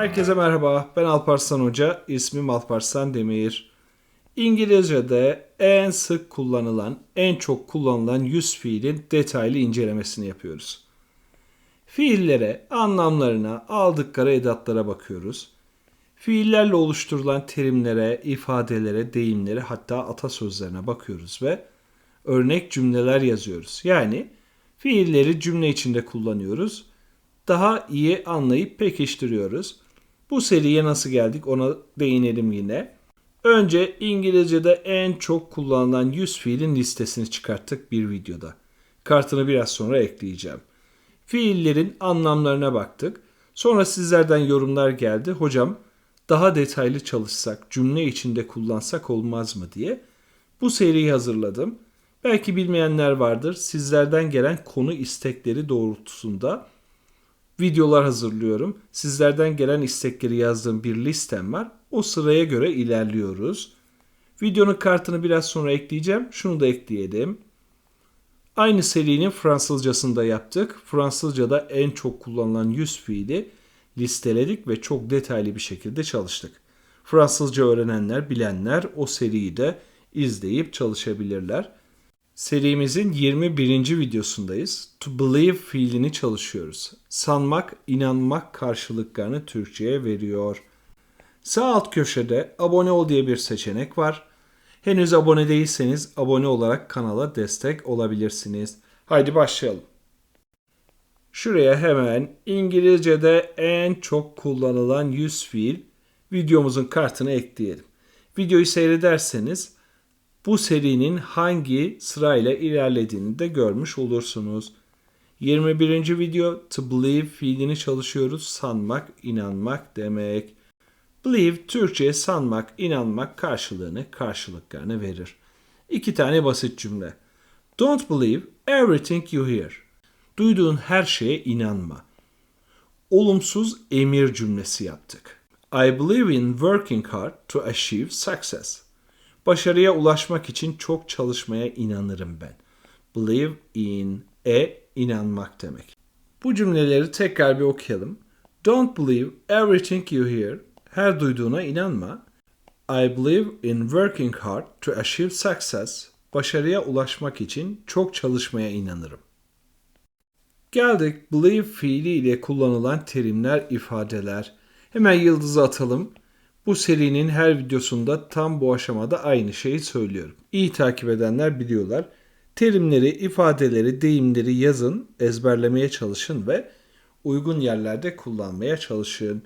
Herkese merhaba. Ben Alparslan Hoca. İsmim Alparslan Demir. İngilizce'de en sık kullanılan, en çok kullanılan yüz fiilin detaylı incelemesini yapıyoruz. Fiillere, anlamlarına, aldıkları edatlara bakıyoruz. Fiillerle oluşturulan terimlere, ifadelere, deyimlere hatta atasözlerine bakıyoruz ve örnek cümleler yazıyoruz. Yani fiilleri cümle içinde kullanıyoruz. Daha iyi anlayıp pekiştiriyoruz. Bu seriye nasıl geldik ona değinelim yine. Önce İngilizce'de en çok kullanılan 100 fiilin listesini çıkarttık bir videoda. Kartını biraz sonra ekleyeceğim. Fiillerin anlamlarına baktık. Sonra sizlerden yorumlar geldi. Hocam daha detaylı çalışsak, cümle içinde kullansak olmaz mı diye. Bu seriyi hazırladım. Belki bilmeyenler vardır. Sizlerden gelen konu istekleri doğrultusunda videolar hazırlıyorum. Sizlerden gelen istekleri yazdığım bir listem var. O sıraya göre ilerliyoruz. Videonun kartını biraz sonra ekleyeceğim. Şunu da ekleyelim. Aynı serinin Fransızcasını da yaptık. Fransızcada en çok kullanılan yüz fiili listeledik ve çok detaylı bir şekilde çalıştık. Fransızca öğrenenler, bilenler o seriyi de izleyip çalışabilirler. Serimizin 21. videosundayız. To believe fiilini çalışıyoruz. Sanmak, inanmak karşılıklarını Türkçe'ye veriyor. Sağ alt köşede abone ol diye bir seçenek var. Henüz abone değilseniz abone olarak kanala destek olabilirsiniz. Haydi başlayalım. Şuraya hemen İngilizce'de en çok kullanılan yüz fiil videomuzun kartını ekleyelim. Videoyu seyrederseniz bu serinin hangi sırayla ilerlediğini de görmüş olursunuz. 21. video to believe fiilini çalışıyoruz. Sanmak, inanmak demek. Believe Türkçe sanmak, inanmak karşılığını, karşılıklarını verir. İki tane basit cümle. Don't believe everything you hear. Duyduğun her şeye inanma. Olumsuz emir cümlesi yaptık. I believe in working hard to achieve success. Başarıya ulaşmak için çok çalışmaya inanırım ben. Believe in e inanmak demek. Bu cümleleri tekrar bir okuyalım. Don't believe everything you hear. Her duyduğuna inanma. I believe in working hard to achieve success. Başarıya ulaşmak için çok çalışmaya inanırım. Geldik believe fiili ile kullanılan terimler, ifadeler. Hemen yıldızı atalım. Bu serinin her videosunda tam bu aşamada aynı şeyi söylüyorum. İyi takip edenler biliyorlar. Terimleri, ifadeleri, deyimleri yazın, ezberlemeye çalışın ve uygun yerlerde kullanmaya çalışın.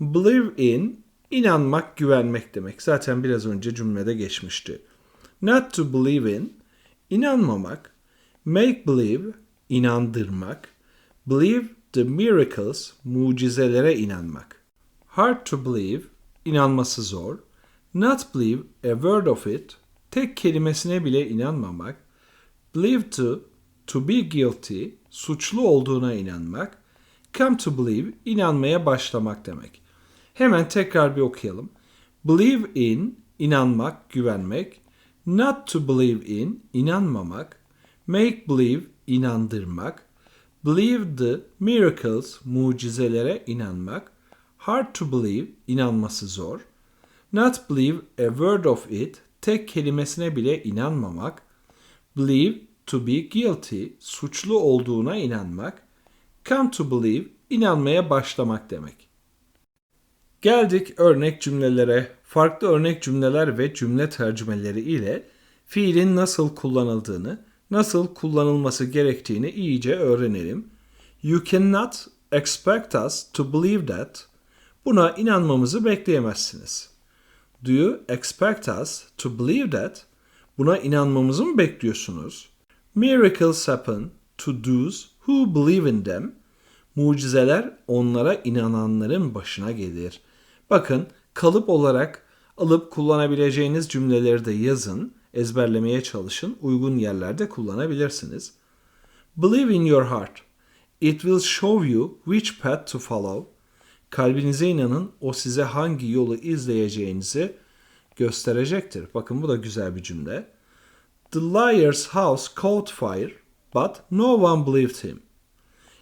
Believe in, inanmak, güvenmek demek. Zaten biraz önce cümlede geçmişti. Not to believe in, inanmamak. Make believe, inandırmak. Believe the miracles, mucizelere inanmak. Hard to believe, inanması zor. Not believe a word of it, tek kelimesine bile inanmamak. Believe to, to be guilty, suçlu olduğuna inanmak. Come to believe, inanmaya başlamak demek. Hemen tekrar bir okuyalım. Believe in, inanmak, güvenmek. Not to believe in, inanmamak. Make believe, inandırmak. Believe the miracles, mucizelere inanmak. Hard to believe, inanması zor. Not believe a word of it, tek kelimesine bile inanmamak. Believe to be guilty, suçlu olduğuna inanmak. Come to believe, inanmaya başlamak demek. Geldik örnek cümlelere. Farklı örnek cümleler ve cümle tercümeleri ile fiilin nasıl kullanıldığını, nasıl kullanılması gerektiğini iyice öğrenelim. You cannot expect us to believe that. Buna inanmamızı bekleyemezsiniz. Do you expect us to believe that? Buna inanmamızı mı bekliyorsunuz? Miracles happen to those who believe in them. Mucizeler onlara inananların başına gelir. Bakın kalıp olarak alıp kullanabileceğiniz cümleleri de yazın, ezberlemeye çalışın, uygun yerlerde kullanabilirsiniz. Believe in your heart. It will show you which path to follow. Kalbinize inanın, o size hangi yolu izleyeceğinizi gösterecektir. Bakın bu da güzel bir cümle. The liar's house caught fire, but no one believed him.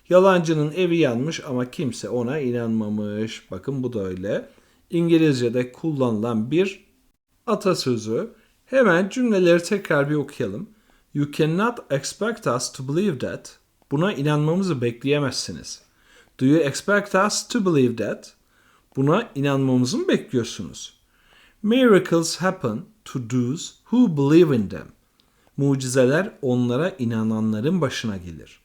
Yalancının evi yanmış ama kimse ona inanmamış. Bakın bu da öyle. İngilizce'de kullanılan bir atasözü. Hemen cümleleri tekrar bir okuyalım. You cannot expect us to believe that. Buna inanmamızı bekleyemezsiniz. Do you expect us to believe that? Buna inanmamızı mı bekliyorsunuz? Miracles happen to those who believe in them. Mucizeler onlara inananların başına gelir.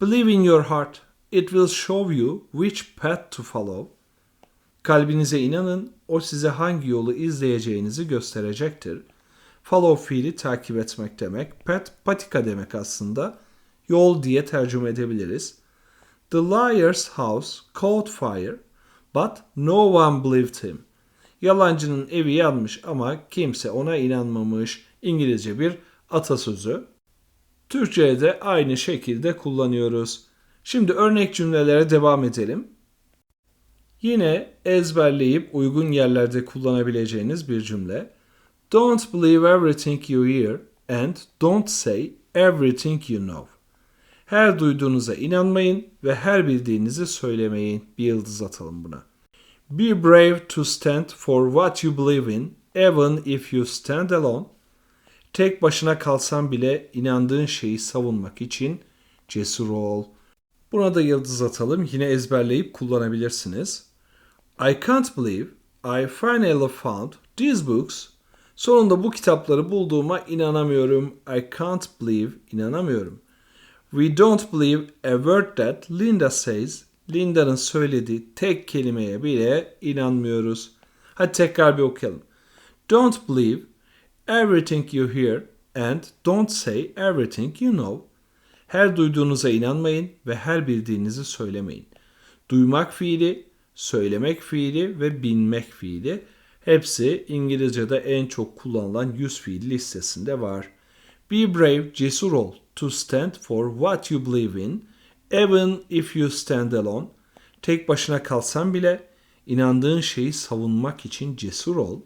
Believe in your heart. It will show you which path to follow. Kalbinize inanın, o size hangi yolu izleyeceğinizi gösterecektir. Follow fiili takip etmek demek. Path patika demek aslında. Yol diye tercüme edebiliriz. The liar's house caught fire, but no one believed him. Yalancının evi yanmış ama kimse ona inanmamış. İngilizce bir atasözü. Türkçe'de de aynı şekilde kullanıyoruz. Şimdi örnek cümlelere devam edelim. Yine ezberleyip uygun yerlerde kullanabileceğiniz bir cümle. Don't believe everything you hear and don't say everything you know. Her duyduğunuza inanmayın ve her bildiğinizi söylemeyin. Bir yıldız atalım buna. Be brave to stand for what you believe in, even if you stand alone. Tek başına kalsan bile inandığın şeyi savunmak için cesur ol. Buna da yıldız atalım. Yine ezberleyip kullanabilirsiniz. I can't believe I finally found these books. Sonunda bu kitapları bulduğuma inanamıyorum. I can't believe, inanamıyorum. We don't believe a word that Linda says. Linda'nın söylediği tek kelimeye bile inanmıyoruz. Hadi tekrar bir okuyalım. Don't believe everything you hear and don't say everything you know. Her duyduğunuza inanmayın ve her bildiğinizi söylemeyin. Duymak fiili, söylemek fiili ve bilmek fiili hepsi İngilizce'de en çok kullanılan yüz fiil listesinde var. Be brave, cesur ol. To stand for what you believe in, even if you stand alone. Tek başına kalsan bile inandığın şeyi savunmak için cesur ol.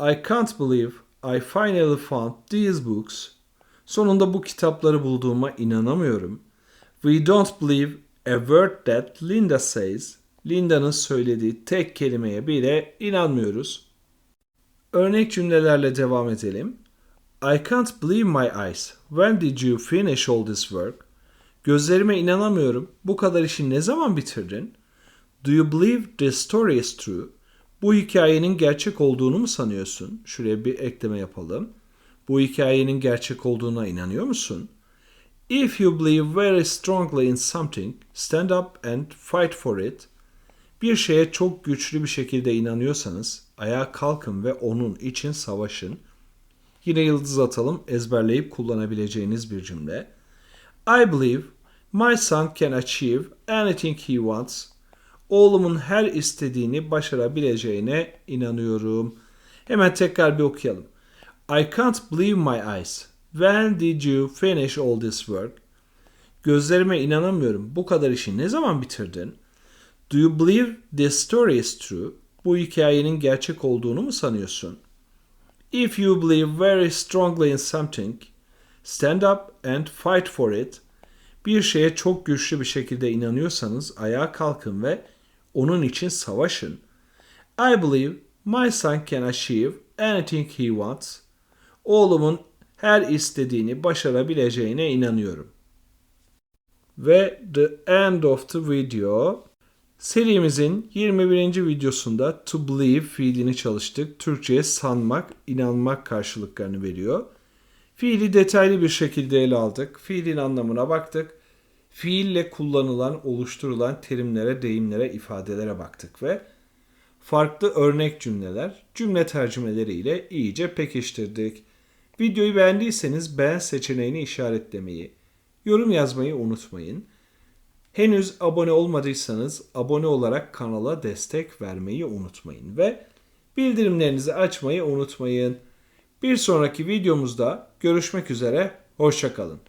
I can't believe I finally found these books. Sonunda bu kitapları bulduğuma inanamıyorum. We don't believe a word that Linda says. Linda'nın söylediği tek kelimeye bile inanmıyoruz. Örnek cümlelerle devam edelim. I can't believe my eyes. When did you finish all this work? Gözlerime inanamıyorum. Bu kadar işi ne zaman bitirdin? Do you believe this story is true? Bu hikayenin gerçek olduğunu mu sanıyorsun? Şuraya bir ekleme yapalım. Bu hikayenin gerçek olduğuna inanıyor musun? If you believe very strongly in something, stand up and fight for it. Bir şeye çok güçlü bir şekilde inanıyorsanız ayağa kalkın ve onun için savaşın. Yine yıldız atalım ezberleyip kullanabileceğiniz bir cümle. I believe my son can achieve anything he wants. Oğlumun her istediğini başarabileceğine inanıyorum. Hemen tekrar bir okuyalım. I can't believe my eyes. When did you finish all this work? Gözlerime inanamıyorum. Bu kadar işi ne zaman bitirdin? Do you believe this story is true? Bu hikayenin gerçek olduğunu mu sanıyorsun? If you believe very strongly in something, stand up and fight for it. Bir şeye çok güçlü bir şekilde inanıyorsanız ayağa kalkın ve onun için savaşın. I believe my son can achieve anything he wants. Oğlumun her istediğini başarabileceğine inanıyorum. Ve the end of the video. Serimizin 21. videosunda to believe fiilini çalıştık. Türkçe'ye sanmak, inanmak karşılıklarını veriyor. Fiili detaylı bir şekilde ele aldık. Fiilin anlamına baktık. Fiille kullanılan, oluşturulan terimlere, deyimlere, ifadelere baktık ve farklı örnek cümleler, cümle tercümeleriyle iyice pekiştirdik. Videoyu beğendiyseniz beğen seçeneğini işaretlemeyi, yorum yazmayı unutmayın. Henüz abone olmadıysanız abone olarak kanala destek vermeyi unutmayın ve bildirimlerinizi açmayı unutmayın. Bir sonraki videomuzda görüşmek üzere, hoşçakalın.